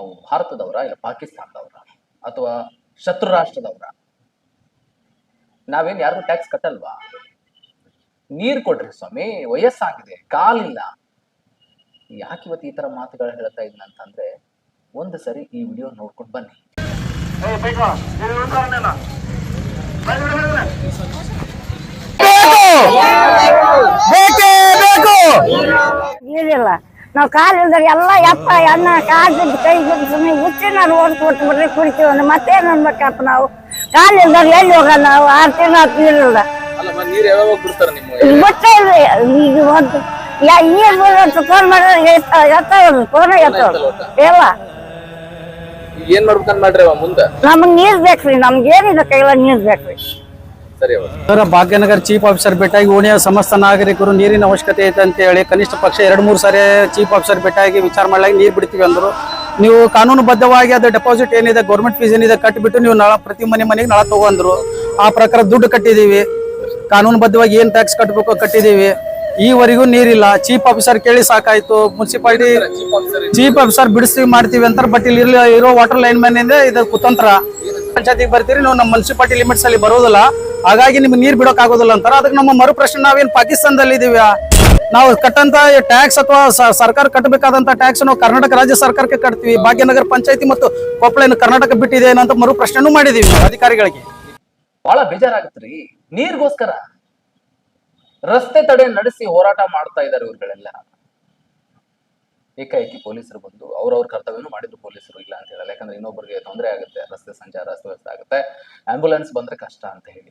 ನಾವು ಭಾರತದವರ ಇಲ್ಲ ಪಾಕಿಸ್ತಾನದವರ ಅಥವಾ ಶತ್ರು ರಾಷ್ಟ್ರದವರ? ನಾವೇನ್ ಯಾರಿಗೂ ಟ್ಯಾಕ್ಸ್ ಕಟ್ಟಲ್ವಾ? ನೀರ್ ಕೊಡ್ರಿ ಸ್ವಾಮಿ ವಯಸ್ಸಾಗಿದೆ ಕಾಲಿಲ್ಲ. ಯಾಕೆ ಇವತ್ತು ಈ ತರ ಮಾತುಗಳು ಹೇಳ್ತಾ ಇದ್ನ ಅಂತಂದ್ರೆ ಒಂದು ಸರಿ ಈ ವಿಡಿಯೋ ನೋಡ್ಕೊಂಡು ಬನ್ನಿ. ಬೇಕೇ ಬೇಕು? ನೀರಿಲ್ಲ ನಾವು ಕಾಲು ಇಲ್ದಾಗ ಎಲ್ಲ ಎಪ್ಪ ಅನ್ನ ಕಾಲು ಕೈ ಸುಮ್ಮನೆ ಹುಚ್ಚಿ ನಾನು ಓಡಿಸ್ಬಿಟ್ಟು ಬಿಡ್ರಿ ಕುಡಿತೀವಿ ಅಂದ್ರೆ ಮತ್ತೇನು ಅನ್ಬೇಕಪ್ಪ ನಾವು? ಕಾಲು ಇಲ್ದಾಗ ಎಲ್ಲಿ ಹೋಗೋಣ ನಾವು? ಆರು ತಿಂಗಳು ಹತ್ತು ನೀರಿಲ್ಲ ಈಗ ಗೊತ್ತೇ ಇಲ್ಲ ಈಗ ಒಂದು ಯಾ ಬರೋದು ಫೋನ್ ಮಾಡಿದ್ರೆ ಎತ್ತವಲ್ಲ ಫೋನ್ ಎತ್ತವಲ್ಲ ಇಲ್ಲ ಏನ್ ಮಾಡ್ಬೇಕಂತ ಮಾಡ್ರಿ ಮುಂದ? ನಮಗೆ ನೀರು ಬೇಕ್ರಿ ನಮ್ಗೆ ಏನಿಲ್ಲ ಕೈಲ ನೀರ್ ಬೇಕ್ರಿ. ಸರಿ ಅವರ. ಭಾಗ್ಯನಗರ್ ಚೀಫ್ ಆಫೀಸರ್ ಭೇಟಿಯಾಗಿ ಓಣಿಯ ಸಮಸ್ತ ನಾಗರಿಕರು ನೀರಿನ ಅವಶ್ಯಕತೆ ಐತೆ ಅಂತ ಹೇಳಿ ಕನಿಷ್ಠ ಪಕ್ಷ ಎರಡು ಮೂರು ಸಾರಿ ಚೀಫ್ ಆಫೀಸರ್ ಭೇಟಿಯಾಗಿ ವಿಚಾರ ಮಾಡಲಾಗಿ ನೀರು ಬಿಡ್ತೀವಿ ಅಂದರು. ನೀವು ಕಾನೂನುಬದ್ಧವಾಗಿ ಅದು ಡೆಪಾಸಿಟ್ ಏನಿದೆ ಗೌರ್ಮೆಂಟ್ ಫೀಸ್ ಏನಿದೆ ಕಟ್ಟಿಬಿಟ್ಟು ನೀವು ನಳ ಪ್ರತಿ ಮನೆ ಮನೆಗೆ ನಳ ತಗೊಂಡ್ರು ಆ ಪ್ರಕಾರ ದುಡ್ಡು ಕಟ್ಟಿದೀವಿ. ಕಾನೂನುಬದ್ಧವಾಗಿ ಏನು ಟ್ಯಾಕ್ಸ್ ಕಟ್ಟಬೇಕು ಕಟ್ಟಿದ್ದೀವಿ ಈವರೆಗೂ ನೀರಿಲ್ಲ. ಚೀಫ್ ಆಫೀಸರ್ ಕೇಳಿ ಸಾಕಾಯ್ತು. ಮುನ್ಸಿಪಾಲಿಟಿ ಚೀಫ್ ಆಫೀಸರ್ ಬಿಡಿಸಿ ಮಾಡ್ತೀವಿ ಅಂತಾರೆ ಬಟ್ ಇಲ್ಲಿ ಇರೋ ವಾಟರ್ ಲೈನ್ ಮ್ಯಾನ್ ಇದೆ ಇದು ಕುತಂತ್ರ. ಪಂಚಾಯತಿಗೆ ಬರ್ತೀರಿ, ನಾವು ನಮ್ಮ ಮುನ್ಸಿಪಾಲಿಟಿ ಲಿಮಿಟ್ಸ್ ಅಲ್ಲಿ ಬರೋದಿಲ್ಲ. ಹಾಗಾಗಿ ನಿಮ್ಗೆ ನೀರ್ ಬಿಡೋಕ್ ಆಗೋದಿಲ್ಲ ಅಂತಾರ. ಅದಕ್ಕೆ ನಮ್ಮ ಮರು ಪ್ರಶ್ನೆ ನಾವೇನ್ ಪಾಕಿಸ್ತಾನದಲ್ಲಿ ಇದೀವಿ ನಾವು ಕಟ್ಟಂತ ಟ್ಯಾಕ್ಸ್ ಅಥವಾ ಸರ್ಕಾರ ಕಟ್ಟಬೇಕಾದಂತ ಟ್ಯಾಕ್ಸ್ ನಾವು ಕರ್ನಾಟಕ ರಾಜ್ಯ ಸರ್ಕಾರಕ್ಕೆ ಕಟ್ತೀವಿ. ಭಾಗ್ಯನಗರ ಪಂಚಾಯತಿ ಮತ್ತು ಕೊಪ್ಪಳ ಕರ್ನಾಟಕ ಬಿಟ್ಟಿದೆ ಏನಂತ ಮರು ಪ್ರಶ್ನೆನೂ ಮಾಡಿದೀವಿ ಅಧಿಕಾರಿಗಳಿಗೆ. ಬಹಳ ಬೇಜಾರಾಗತ್ರಿ. ನೀರ್ಗೋಸ್ಕರ ರಸ್ತೆ ತಡೆ ನಡೆಸಿ ಹೋರಾಟ ಮಾಡ್ತಾ ಇದ್ದಾರೆ ಇವ್ರುಗಳೆಲ್ಲ. ಏಕಾಏಕಿ ಪೊಲೀಸರು ಬಂದು ಅವ್ರವ್ರ ಕರ್ತವ್ಯನು ಮಾಡಿದ್ರು ಪೊಲೀಸರು ಇಲ್ಲ ಅಂತ ಹೇಳಲ್ಲ. ಯಾಕಂದ್ರೆ ಇನ್ನೊಬ್ಬರಿಗೆ ತೊಂದರೆ ಆಗುತ್ತೆ, ರಸ್ತೆ ಸಂಚಾರ ಅಸ್ತವ್ಯಸ್ತ ಆಗುತ್ತೆ. ಆಂಬ್ಯುಲೆನ್ಸ್ ಬಂದ್ರೆ ಕಷ್ಟ ಅಂತ ಹೇಳಿ.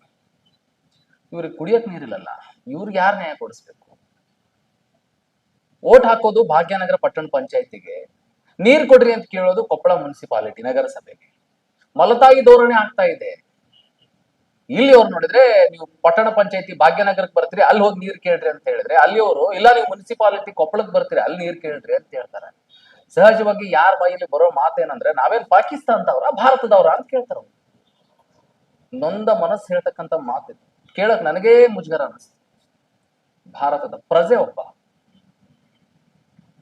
ಇವ್ರಿಗೆ ಕುಡಿಯಕ್ ನೀರಿಲ್ಲಲ್ಲ, ಇವ್ರಿಗೆ ಯಾರು ನ್ಯಾಯ ಕೊಡಿಸ್ಬೇಕು? ಓಟ್ ಹಾಕೋದು ಭಾಗ್ಯನಗರ ಪಟ್ಟಣ ಪಂಚಾಯತಿಗೆ. ನೀರ್ ಕೊಡ್ರಿ ಅಂತ ಕೇಳೋದು ಕೊಪ್ಪಳ ಮುನ್ಸಿಪಾಲಿಟಿ ನಗರಸಭೆಗೆ. ಮಲತಾಯಿ ಧೋರಣೆ ಆಗ್ತಾ ಇದೆ. ಇಲ್ಲಿ ಅವ್ರು ನೋಡಿದ್ರೆ ನೀವು ಪಟ್ಟಣ ಪಂಚಾಯತಿ ಭಾಗ್ಯನಗರಕ್ಕೆ ಬರ್ತೀರಿ, ಅಲ್ಲಿ ಹೋಗಿ ನೀರ್ ಕೇಳ್ರಿ ಅಂತ ಹೇಳಿದ್ರೆ, ಅಲ್ಲಿ ಅವರು, ಇಲ್ಲ ನೀವು ಮುನ್ಸಿಪಾಲಿಟಿ ಕೊಪ್ಪಳಕ್ಕೆ ಬರ್ತೀರಿ, ಅಲ್ಲಿ ನೀರ್ ಕೇಳ್ರಿ ಅಂತ ಹೇಳ್ತಾರೆ. ಸಹಜವಾಗಿ ಯಾರ ಬಾಯಲ್ಲಿ ಬರೋ ಮಾತೇನಂದ್ರೆ, ನಾವೇನ್ ಪಾಕಿಸ್ತಾನದವರ, ಭಾರತದವ್ರ ಅಂತ ಕೇಳ್ತಾರ. ನೊಂದ ಮನಸ್ಸು ಹೇಳ್ತಕ್ಕಂತ ಮಾತು ಕೇಳಕ್ ನನಗೇ ಮುಜುಗರ ಅನಿಸ್ತು. ಭಾರತದ ಪ್ರಜೆ ಒಬ್ಬ,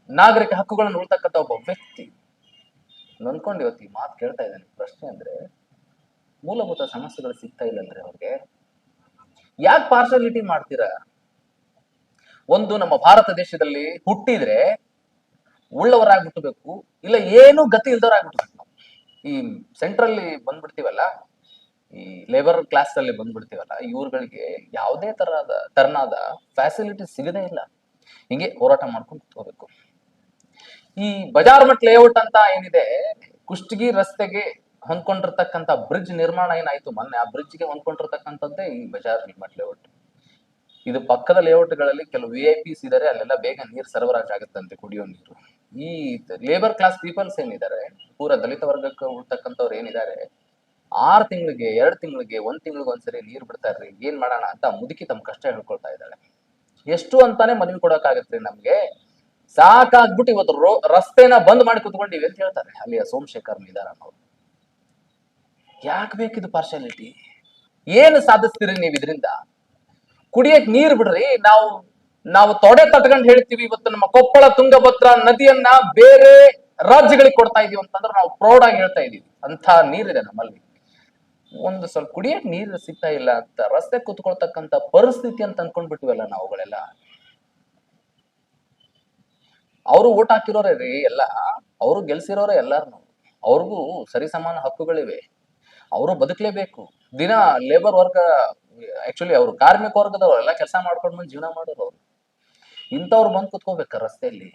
ನಾಗರಿಕ ಹಕ್ಕುಗಳನ್ನು ಉಳ್ತಕ್ಕಂಥ ಒಬ್ಬ ವ್ಯಕ್ತಿ. ನೊಂದ್ಕೊಂಡು ಇವತ್ತು ಈ ಮಾತು ಕೇಳ್ತಾ ಇದ್ದೇನೆ. ಪ್ರಶ್ನೆ ಅಂದ್ರೆ ಮೂಲಭೂತ ಸಮಸ್ಯೆಗಳು ಸಿಗ್ತಾ ಇಲ್ಲಲ್ರಿ ಅವ್ರಿಗೆ ಯಾಕೆ ಪಾರ್ಶಾಲಿಟಿ ಮಾಡ್ತೀರಾ? ಒಂದು ನಮ್ಮ ಭಾರತ ದೇಶದಲ್ಲಿ ಹುಟ್ಟಿದ್ರೆ ಉಳ್ಳವರಾಗಿ ಹುಟ್ಟಬೇಕು ಇಲ್ಲ ಏನು ಗತಿ ಇಲ್ದವರಾಗ್ಬಿಟ್ಬೇಕು. ನಾವು ಈ ಸೆಂಟ್ರಲ್ಲಿ ಬಂದ್ಬಿಡ್ತೀವಲ್ಲ, ಈ ಲೇಬರ್ ಕ್ಲಾಸ್ ಅಲ್ಲಿ ಬಂದ್ಬಿಡ್ತೀವಲ್ಲ ಇವ್ರುಗಳಿಗೆ ಯಾವುದೇ ತರಹದ, ತರನಾದ ಫ್ಯಾಸಿಲಿಟಿ ಸಿಗದೇ ಇಲ್ಲ. ಹಿಂಗೆ ಹೋರಾಟ ಮಾಡ್ಕೊಂಡು ಹೋಗ್ಬೇಕು ಈ ಬಜಾರ್ ಮಟ್ ಲೇಔಟ್ ಅಂತ ಏನಿದೆ, ಕುಷ್ಟಗಿ ರಸ್ತೆಗೆ ಹೊಂದ್ಕೊಂಡಿರ್ತಕ್ಕಂಥ ಬ್ರಿಡ್ಜ್ ನಿರ್ಮಾಣ ಏನಾಯ್ತು? ಮೊನ್ನೆ ಆ ಬ್ರಿಡ್ಜ್ಗೆ ಹೊಂದ್ಕೊಂಡಿರ್ತಕ್ಕಂಥದ್ದೇ ಈ ಬಜಾರ್ ಮಟ್ ಲೇಔಟ್ ಇದು ಪಕ್ಕದ ಲೇಔಟ್ಗಳಲ್ಲಿ ಕೆಲವು ವಿ ಐ ಪಿಸ್ ಇದಾರೆ, ಅಲ್ಲೆಲ್ಲ ಬೇಗ ನೀರು ಸರಬರಾಜ್ ಆಗುತ್ತಂತೆ, ಕುಡಿಯೋ ನೀರು. ಈ ಲೇಬರ್ ಕ್ಲಾಸ್ ಪೀಪಲ್ಸ್ ಏನಿದ್ದಾರೆ, ಪೂರ ದಲಿತ ವರ್ಗಕ್ಕೆ ಉಳ್ತಕ್ಕಂಥವ್ರು ಏನಿದ್ದಾರೆ, ಆರು ತಿಂಗಳಿಗೆ, ಎರಡ್ ತಿಂಗಳಿಗೆ, ಒಂದ್ ತಿಂಗಳಿಗೆ ಒಂದ್ಸರಿ ನೀರ್ ಬಿಡ್ತಾರ್ರಿ ಏನ್ ಮಾಡೋಣ ಅಂತ ಮುದುಕಿ ತಮ್ಮ ಕಷ್ಟ ಹೇಳ್ಕೊಳ್ತಾ ಇದ್ದಾಳೆ. ಎಷ್ಟು ಅಂತಾನೆ ಮನವಿ ಕೊಡಕ್ಕಾಗತ್ರಿ ನಮ್ಗೆ? ಸಾಕಾಗ್ಬಿಟ್ಟು ಇವತ್ತು ರೋ, ರಸ್ತೆನ ಬಂದ್ ಮಾಡಿ ಕುತ್ಕೊಂಡಿವಿ ಅಂತ ಹೇಳ್ತಾರೆ. ಅಲ್ಲಿಯ ಸೋಮಶೇಖರ್ ನಿಧಾನ ಅವರು. ಯಾಕೆ ಬೇಕಿದು ಪಾರ್ಶಾಲಿಟಿ ಏನು ಸಾಧಿಸ್ತೀರಿ ನೀವು ಇದರಿಂದ? ಕುಡಿಯಕ್ ನೀರ್ ಬಿಡ್ರಿ, ನಾವು ನಾವು ತೊಡೆ ತಟ್ಕೊಂಡು ಹೇಳ್ತೀವಿ, ಇವತ್ತು ನಮ್ಮ ಕೊಪ್ಪಳ ತುಂಗಭದ್ರಾ ನದಿಯನ್ನ ಬೇರೆ ರಾಜ್ಯಗಳಿಗೆ ಕೊಡ್ತಾ ಇದೀವಿ ಅಂತಂದ್ರೆ ನಾವು ಪ್ರೌಡ್ ಆಗಿ ಹೇಳ್ತಾ ಇದೀವಿ. ಅಂತ ನೀರಿದೆ ನಮ್ಮಲ್ಲಿ. ಒಂದು ಸ್ವಲ್ಪ ಕುಡಿಯಕ್ ನೀರು ಸಿಗ್ತಾ ಇಲ್ಲ ಅಂತ, ರಸ್ತೆ ಕೂತ್ಕೊಳ್ತಕ್ಕಂತ ಪರಿಸ್ಥಿತಿ ಅಂತ ಅನ್ಕೊಂಡ್ಬಿಟ್ಟಿವಲ್ಲ ನಾವುಗಳೆಲ್ಲ ಅವರು ಓಟ್ ಹಾಕಿರೋರೇ ರೀ ಎಲ್ಲ, ಅವರು ಗೆಲ್ಸಿರೋರೇ ಎಲ್ಲಾರು ಅವ್ರಿಗೂ ಸರಿಸಮಾನ ಹಕ್ಕುಗಳಿವೆ. ಅವರು ಬದುಕಲೇಬೇಕು. ದಿನ ಲೇಬರ್ ವರ್ಗ ಆಕ್ಚುಲಿ ಅವರು ಕಾರ್ಮಿಕ ವರ್ಗದವ್ರು ಎಲ್ಲ ಕೆಲಸ ಮಾಡ್ಕೊಂಡು ಬಂದು ಜೀವನ ಮಾಡೋರು ಅವರು. ಇಂಥವ್ರು ಬಂದು ಕುತ್ಕೋಬೇಕ ರಸ್ತೆಯಲ್ಲಿ?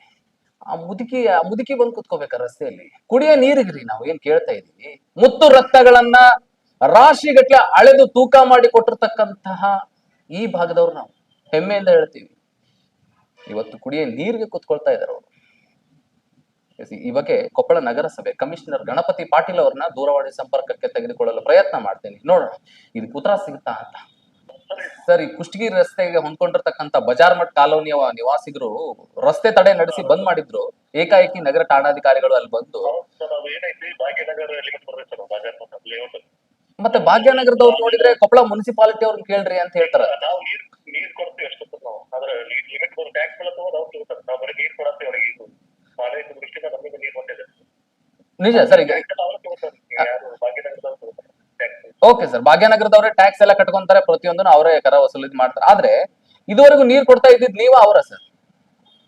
ಆ ಮುದುಕಿ ಆ ಮುದುಕಿ ಬಂದು ಕುತ್ಕೋಬೇಕ ರಸ್ತೆಯಲ್ಲಿ? ಕುಡಿಯೋ ನೀರಿಗ್ರಿ ನಾವು ಏನ್ ಕೇಳ್ತಾ ಇದೀವಿ? ಮುತ್ತು ರಕ್ತಗಳನ್ನ ರಾಶಿಗಟ್ಲೆ ಅಳೆದು ತೂಕ ಮಾಡಿ ಕೊಟ್ಟಿರ್ತಕ್ಕಂತಹ ಈ ಭಾಗದವ್ರು ನಾವು. ಹೆಮ್ಮೆಯಿಂದ ಹೇಳ್ತೀವಿ. ಇವತ್ತು ಕುಡಿಯೋ ನೀರಿಗೆ ಕುತ್ಕೊಳ್ತಾ ಇದಾರೆ ಅವರು. ಈ ಬಗ್ಗೆ ಕೊಪ್ಪಳ ನಗರಸಭೆ ಕಮಿಷನರ್ ಗಣಪತಿ ಪಾಟೀಲ್ ಅವ್ರನ್ನ ದೂರವಾಣಿ ಸಂಪರ್ಕಕ್ಕೆ ತೆಗೆದುಕೊಳ್ಳಲು ಪ್ರಯತ್ನ ಮಾಡ್ತೇನೆ. ನೋಡೋಣ ಇದು ಉತ್ತರ ಸಿಗುತ್ತಾ ಅಂತ. ಸರ್ ಈ ಕುಷ್ಟಗಿರಿ ರಸ್ತೆಗೆ ಹೊಂದ್ಕೊಂಡಿರ್ತಕ್ಕಂಥ ಬಜಾರ್ ಮಠ್ ಕಾಲೋನಿಯ ನಿವಾಸಿಗರು ರಸ್ತೆ ತಡೆ ನಡೆಸಿ ಬಂದ್ ಮಾಡಿದ್ರು. ಏಕಾಏಕಿ ನಗರ ಠಾಣಾಧಿಕಾರಿಗಳು ಅಲ್ಲಿ ಬಂದು ಮತ್ತೆ ಭಾಗ್ಯನಗರದವ್ರು ನೋಡಿದ್ರೆ ಕೊಪ್ಪಳ ಮುನ್ಸಿಪಾಲಿಟಿ ಅವ್ರನ್ನ ಕೇಳ್ರಿ ಅಂತ ಹೇಳ್ತಾರ ನಾವು ನೀರ್ ನೀರ್ ಕೊಡ್ತೀವಿ ಅಷ್ಟೇ ಸರ್ ನಾವು ಆದ್ರೆ ಲಿಮಿಟ್ ಬರೋ ಟ್ಯಾಕ್ಸ್ ಎಲ್ಲ ತಗೋದು ಅವ್ರು ತಗೋತಾರೆ ನಾವು ಬರೀ ನೀರ್ ಕೊಡತ್ತೀವಿ ಅವ್ರಿಗೆ ಇದು ಕಾಲೇಜ್ ದೃಷ್ಟಿಯಿಂದ ನಮಗೆ ನೀರ್ ಬಂದಿದೆ ನಿಜ ಸರ್. ಈಗ ಓಕೆ ಸರ್ ಭಾಗ್ಯನಗರದವ್ರೆ ಟ್ಯಾಕ್ಸ್ ಎಲ್ಲ ಕಟ್ಕೊಂತಾರೆ ಪ್ರತಿಯೊಂದನ್ನು ಅವರೇ ಕರ ವಸೂಲಿ ಮಾಡ್ತಾರೆ. ಆದ್ರೆ ಇದುವರೆಗೂ ನೀರ್ ಕೊಡ್ತಾ ಇದ್ದಿದ್ ನೀವ ಅವರ ಸರ್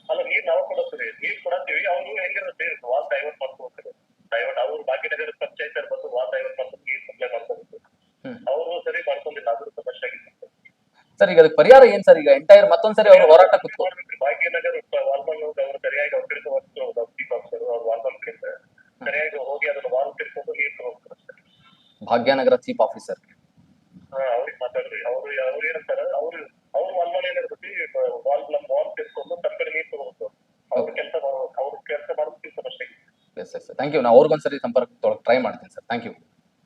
ಅಲ್ಲ ನೀರ್ ನಾವು ಕೊಡತ್ತೀವಿ ನೀರ್ ಕೊಡತ್ತೀವಿ ಅವರು ಹೆಂಗಿರುತ್ತೆ ವಾಲ್ ಡೈವರ್ಟ್ ಮಾಡ್ಕೋತಾರೆ ಡೈವರ್ಟ್ ಅವ್ರು ಭಾಗ್ಯನಗರ ಪಂಚಾಯತ್ ಬಂದು ವಾಲ್ ಡೈವರ್ಟ್ ಮಾಡ್ಕೊಂಡು ನೀರ್ ಸಪ್ಲೈ ಮಾಡ್ಕೋಬೇಕು ಹ್ಮ್. ಅವರು ಸರಿ ಮಾಡ್ಕೊಂಡಿಲ್ಲ ಅದ್ರ ಸಮಸ್ಯೆ ಆಗಿತ್ತು. ಸರ್ ಈಗ ಅದಕ್ಕೆ ಪರಿಹಾರ ಏನ್ ಸರ್ ಈಗ ಎಂಟೈರ್ ಮತ್ತೊಂದ್ಸರಿ ಅವರು ಹೋರಾಟ ಕುತ್ಕೊ ಮಾಡ್ಬೇಕ್ರಿ. ಭಾಗ್ಯನಗರ ವಾಲ್ಮನ್ ಅವರು ಸರಿಯಾಗಿ ಅವ್ರ ಕಡೆ ಹೊತ್ತು ಚೀಫ್ ಆಫೀಸರ್ ಅವ್ರು ವಾಲ್ಮನ್ ಕಡೆ ಸರಿಯಾಗಿ ಹೋಗಿ ಅದನ್ನ ವಾಲ್ ತಿರ್ಕೊಂಡು ನೀರ್ ತಗೋತಾರೆ ಅಷ್ಟೇ ಭಾಗ್ಯನಗರ ಚೀಫ್ ಆಫೀಸರ್. ಅವ್ರಿಗೆ ಮಾತಾಡ್ರಿ. ಅವ್ರು ಅವ್ರು ಏನಂತಾರ ಅವ್ರು ಅವ್ರ ವಾಲ್ಮನ್ ಏನಿರ್ತೈತಿ ವಾಲ್ ನಮ್ ವಾಲ್ ತಿರ್ಕೊಂಡು ತಮ್ಮ ಕಡೆ ನೀರ್ ತಗೋಬೇಕು. ಅವ್ರ ಕೆಲಸ ಮಾಡ್ಬೇಕು. ಅವ್ರ ಕೆಲಸ ಮಾಡೋದಕ್ಕೆ ಸಮಸ್ಯೆ ಎಸ್ ಎಸ್ ಥ್ಯಾಂಕ್ ಯು ನಾವು ಅವ್ರಿಗೊಂದ್ಸರಿ ಸಂಪರ್ಕ ತೊಗೊಳಕ್ ಟ್ರೈ ಮಾಡ್ತೀನಿ sir. Thank you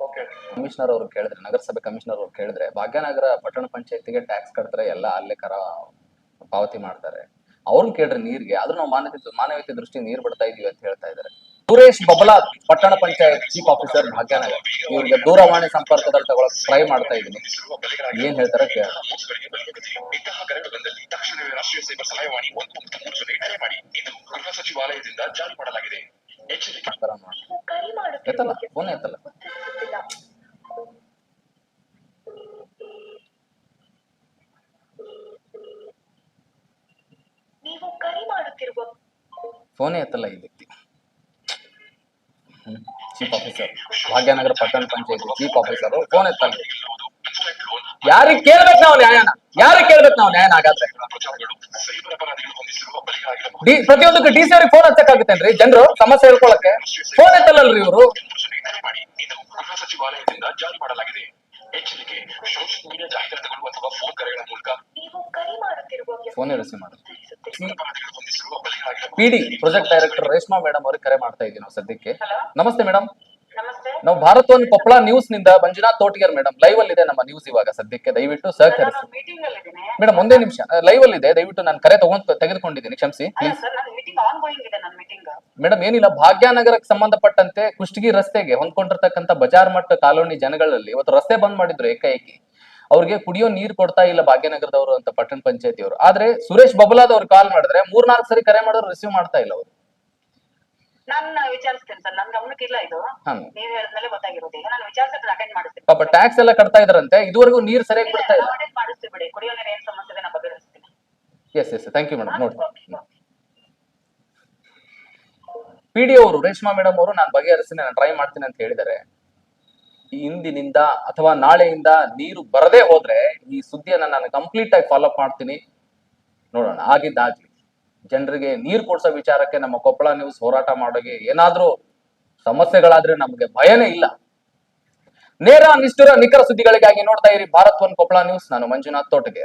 okay commissioner ಅವರು ಕೇಳಿದ್ರೆ ನಗರಸಭೆ ಕಮಿಷನರ್ ಅವ್ರು ಕೇಳಿದ್ರೆ ಭಾಗ್ಯನಗರ ಪಟ್ಟಣ ಪಂಚಾಯತಿಗೆ ಟ್ಯಾಕ್ಸ್ ಕಟ್ತಾರೆ ಎಲ್ಲ ಅಲ್ಲೇ ಕರ ಪಾವತಿ ಮಾಡ್ತಾರೆ. ಅವ್ರನ್ನ ಕೇಳ್ರಿ ನೀರ್ಗೆ. ಆದ್ರೂ ನಾವು ಮಾನವೀಯತೆ ಮಾನವೀಯತೆ ದೃಷ್ಟಿ ನೀರ್ ಬಿಡ್ತಾ ಇದೀವಿ ಅಂತ ಹೇಳ್ತಾ ಇದ್ದಾರೆ ಸುರೇಶ್ ಬಬಲಾ ಪಟ್ಟಣ ಪಂಚಾಯತ್ ಚೀಫ್ ಆಫೀಸರ್ ಭಾಗ್ಯನಗರ್. ಇವರಿಗೆ ದೂರವಾಣಿ ಸಂಪರ್ಕದಲ್ಲಿ ತಗೊಳಕ್ ಟ್ರೈ ಮಾಡ್ತಾ ಇದ್ದೀನಿ. ಏನ್ ಹೇಳ್ತಾರೆ ಕೇಳ ಇಂತಹ ಕರೆಗಳು ಬಂದಲ್ಲಿ ತಕ್ಷಣವೇ ರಾಷ್ಟ್ರೀಯ ಸೈಬರ್ ಸಹಾಯವಾಣಿ ಒಂದು ಮೂರು ಸೊನ್ನೆ ಕರೆ ಮಾಡಿ ಇದು ಗೃಹ ಸಚಿವಾಲಯದಿಂದ ಜಾರಿ ಮಾಡಲಾಗಿದೆ ಎಚ್ಚರಿಕೆ ಎತ್ತಲ್ಲ ಫೋನ್ ಎತ್ತಲ್ಲ ಫೋನೇ ಎತ್ತಲ್ಲ ವ್ಯಕ್ತಿ ಚೀಫ್ ಆಫೀಸರ್ ಭಾಗ್ಯನಗರ ಪಟ್ಟಣ ಪಂಚಾಯತಿ ಚೀಫ್ ಆಫೀಸರ್ ಫೋನ್ ಎತ್ತಲ್ಲ. ಯಾರಿಗೆ ಕೇಳ್ಬೇಕು ನಾವು ನ್ಯಾಯನ? ಯಾರಿಗೆ ಕೇಳ್ಬೇಕು ನಾವು ನ್ಯಾಯನ ಹಾಗಾದ್ರೆ? ಪ್ರತಿಯೊಂದಕ್ಕೆ ಡಿ ಸಿ ಅವ್ರಿಗೆ ಫೋನ್ ಹಚ್ಚಕ್ಕಾಗುತ್ತೇನ್ರಿ? ಜನರು ಸಮಸ್ಯೆ ಹೇಳ್ಕೊಳಕ್ಕೆ. ಫೋನ್ ಎತ್ತಲ್ಲಲ್ರಿ ಇವರು. ಮೂರು ಸೊನ್ನೆ ಕರೆ ಗೃಹ ಸಚಿವಾಲಯದಿಂದ ಜಾರಿ ಮಾಡಲಾಗಿದೆ ಎಚ್ಚರಿಕೆ ಸೋಷಿಯಲ್ ಮೀಡಿಯಾ ಜಾಹೀರಾತುಗಳು ಅಥವಾ ಫೋನ್ ಕರೆಗಳ ಮೂಲಕ ಫೋನ್ ರಿಸೀವ್ ಮಾಡಿ ಸೈಬರ್ ಅಪರಾಧಿಗಳು ಹೊಂದಿಸಿರುವ ಬಲಿಗಳಾಗಿರಬಹುದು P D project director Reshma madam ಅವ್ರಿಗೆ ಕರೆ ಮಾಡ್ತಾ ಇದ್ದೀವಿ ನಾವು ಸದ್ಯಕ್ಕೆ. ನಮಸ್ತೆ ಮೇಡಮ್ ನಾವು ಭಾರತವನ್ ಕೊಪ್ಪಳ ನ್ಯೂಸ್ನಿಂದ ಮಂಜುನಾಥ್ ತೋಟಿಗರ್ ಮೇಡಮ್ ಲೈವ್ ಅಲ್ಲಿ ಇದೆ ನಮ್ಮ ನ್ಯೂಸ್ ಇವಾಗ ಸದ್ಯಕ್ಕೆ. ದಯವಿಟ್ಟು ಸಹಕರಿಸಿ. ಮೇಡಮ್ ಒಂದೇ ನಿಮಿಷ. ಲೈವ್ ಅಲ್ಲಿ ಇದೆ ದಯವಿಟ್ಟು ನಾನು ಕರೆ ತಗೊಂಡ್ ತೆಗೆದುಕೊಂಡಿದ್ದೀನಿ. ಕ್ಷಮಿಸಿ ಮೇಡಮ್ ಏನಿಲ್ಲ ಭಾಗ್ಯನಗರಕ್ಕೆ ಸಂಬಂಧಪಟ್ಟಂತೆ ಕುಷ್ಟಗಿ ರಸ್ತೆಗೆ ಹೊಂದ್ಕೊಂಡಿರ್ತಕ್ಕಂಥ ಬಜಾರ್ ಮಟ್ಟ ಕಾಲೋನಿ ಜನಗಳಲ್ಲಿ ಇವತ್ತು ರಸ್ತೆ ಬಂದ್ ಮಾಡಿದ್ರು ಏಕಾಏಕಿ. ಅವ್ರಿಗೆ ಕುಡಿಯೋ ನೀರು ಕೊಡ್ತಾ ಇಲ್ಲ ಭಾಗ್ಯನಗರದವರು ಅಂತ ಪಟ್ಟಣ ಪಂಚಾಯತಿ ಅವರು ಆದ್ರೆ ಸುರೇಶ್ ಬಬಲಾದವ್ರು ಕಾಲ್ ಮಾಡಿದ್ರೆ ಮೂರ್ನಾಲ್ಕು ಸರಿ ಕರೆ ಮಾಡೋರು ರಿಸೀವ್ ಮಾಡ್ತಾ ಇಲ್ಲ ಅವರು. ಪಾಪ ಟ್ಯಾಕ್ಸ್ ಎಲ್ಲ ಕಟ್ತಾ ಇದ್ರಂತೆ ಇದುವರೆಗೂ ನೀರ್ ಸರಿಯಾಗಿ ಬಿಡ್ತಾ ಇಲ್ಲ. Yes yes thank you madam ನೋಡಿ ಪಿ ಡಿ ಅವರು ರೇಷ್ಮಾ ಮೇಡಮ್ ಅವರು ನಾನು ಬಗೆಹರಿಸ್ತೀನಿ ನಾನು ಟ್ರೈ ಮಾಡ್ತೀನಿ ಅಂತ ಹೇಳಿದ್ದಾರೆ. ಇಂದಿನಿಂದ ಅಥವಾ ನಾಳೆಯಿಂದ ನೀರು ಬರದೇ ಹೋದ್ರೆ ಈ ಸುದ್ದಿಯನ್ನ ನಾನು ಕಂಪ್ಲೀಟ್ ಆಗಿ ಫಾಲೋ ಅಪ್ ಮಾಡ್ತೀನಿ. ನೋಡೋಣ ಆಗಿದ್ದಾಗ್ಲಿ ಜನರಿಗೆ ನೀರು ಕೊಡ್ಸೋ ವಿಚಾರಕ್ಕೆ ನಮ್ಮ ಕೊಪ್ಪಳ ನ್ಯೂಸ್ ಹೋರಾಟ ಮಾಡೋಗೆ ಏನಾದ್ರೂ ಸಮಸ್ಯೆಗಳಾದ್ರೆ ನಮಗೆ ಭಯನೇ ಇಲ್ಲ. ನೇರ ನಿಷ್ಠುರ ನಿಖರ ಸುದ್ದಿಗಳಿಗಾಗಿ ನೋಡ್ತಾ ಇರಿ ಭಾರತ್ ಒನ್ ಕೊಪ್ಪಳ ನ್ಯೂಸ್ ನಾನು ಮಂಜುನಾಥ್ ತೋಟಗೆ.